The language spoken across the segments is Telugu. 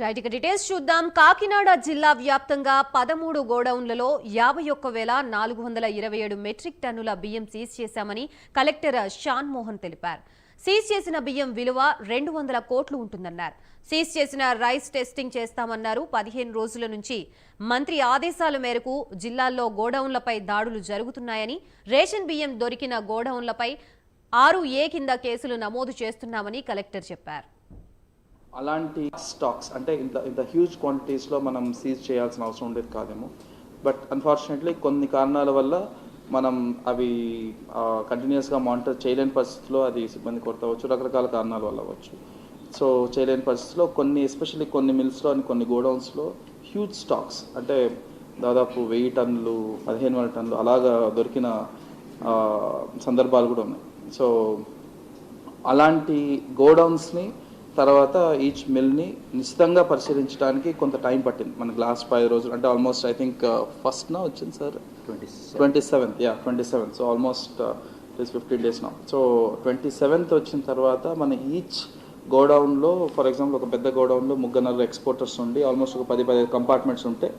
రైట్ ఇక డీటెయిల్స్ చూద్దాం. కాకినాడ జిల్లా వ్యాప్తంగా పదమూడు గోడౌన్లలో యాభై ఒక్క వేల నాలుగు వందల ఇరవై ఏడు మెట్రిక్ టన్నుల బియ్యం సీజ్ చేశామని కలెక్టర్ షాన్ మోహన్ తెలిపారు. సీజ్ చేసిన బియ్యం విలువ రెండు వందల కోట్లు ఉంటుందన్నారు. సీజ్ చేసిన రైస్ టెస్టింగ్ చేస్తామన్నారు. పదిహేను రోజుల నుంచి మంత్రి ఆదేశాల మేరకు జిల్లాల్లో గోడౌన్లపై దాడులు జరుగుతున్నాయని రేషన్ బియ్యం దొరికిన గోడౌన్లపై ఆరు ఏ కింద కేసులు నమోదు చేస్తున్నామని కలెక్టర్ చెప్పారు. అలాంటి స్టాక్స్ అంటే ఇంత ఇంత హ్యూజ్ క్వాంటిటీస్లో మనం సీజ్ చేయాల్సిన అవసరం ఉండేది కాదేమో. బట్ అన్ఫార్చునేట్లీ కొన్ని కారణాల వల్ల మనం అవి కంటిన్యూస్గా మానిటర్ చేయలేని పరిస్థితిలో అది సిబ్బంది కొరత అవ్వచ్చు రకరకాల కారణాల వల్ల అవ్వచ్చు. సో చేయలేని పరిస్థితిలో కొన్ని ఎస్పెషల్లీ కొన్ని మిల్స్లో అని కొన్ని గోడౌన్స్లో హ్యూజ్ స్టాక్స్ అంటే దాదాపు వెయ్యి టన్నులు పదిహేను వందల టన్నులు అలాగా దొరికిన సందర్భాలు కూడా ఉన్నాయి. సో అలాంటి గోడౌన్స్ని తర్వాత ఈచ్ మిల్ని నిశ్చితంగా పరిశీలించడానికి కొంత టైం పట్టింది. మనకి లాస్ట్ ఫైవ్ రోజులు అంటే ఆల్మోస్ట్ ఐ థింక్ ఫస్ట్న వచ్చింది sir twenty seventh yeah twenty seventh so almost is fifteen days నా సో ట్వంటీ సెవెంత్ వచ్చిన తర్వాత మన ఈచ్ గోడౌన్లో ఫర్ ఎగ్జాంపుల్ ఒక పెద్ద గోడౌన్లో ముగ్గురు ఎక్స్పోర్టర్స్ ఉండి ఆల్మోస్ట్ ఒక పది పదిహేను కంపార్ట్మెంట్స్ ఉంటే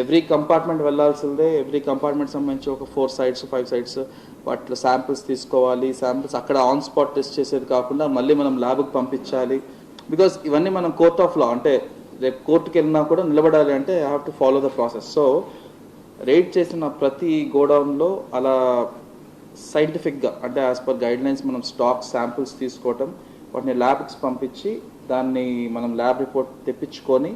ఎవ్రీ కంపార్ట్మెంట్ వెళ్ళాల్సిందే. ఎవ్రీ కంపార్ట్మెంట్ సంబంధించి ఒక ఫోర్ సైడ్స్ ఫైవ్ సైడ్స్ వాటిలో శాంపిల్స్ తీసుకోవాలి. శాంపిల్స్ అక్కడ ఆన్ స్పాట్ టెస్ట్ చేసేది కాకుండా మళ్ళీ మనం ల్యాబ్కి పంపించాలి. బికాస్ ఇవన్నీ మనం కోర్ట్ ఆఫ్ లా అంటే రేపు కోర్టుకి వెళ్ళినా కూడా నిలబడాలి అంటే I have to follow the process so rate చేసిన ప్రతి గోడౌన్లో అలా సైంటిఫిక్గా అంటే యాజ్ పర్ గైడ్ లైన్స్ మనం స్టాక్ శాంపిల్స్ తీసుకోవటం వాటిని ల్యాబ్కి పంపించి దాన్ని మనం ల్యాబ్ రిపోర్ట్ తెప్పించుకొని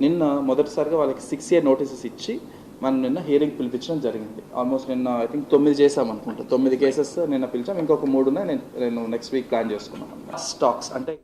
నిన్న మొదటిసారిగా వాళ్ళకి సిక్స్ ఇయర్ నోటీసెస్ ఇచ్చి మనం నిన్న హియరింగ్ పిలిపించడం జరిగింది. ఆల్మోస్ట్ నిన్న ఐ థింక్ తొమ్మిది చేసాం అనుకుంటా. తొమ్మిది కేసెస్ నిన్న పిలిచాం. ఇంకొక మూడు ఉన్నాయి. నేను నెక్స్ట్ వీక్ ప్లాన్ చేసుకున్నాను స్టాక్స్ అంటే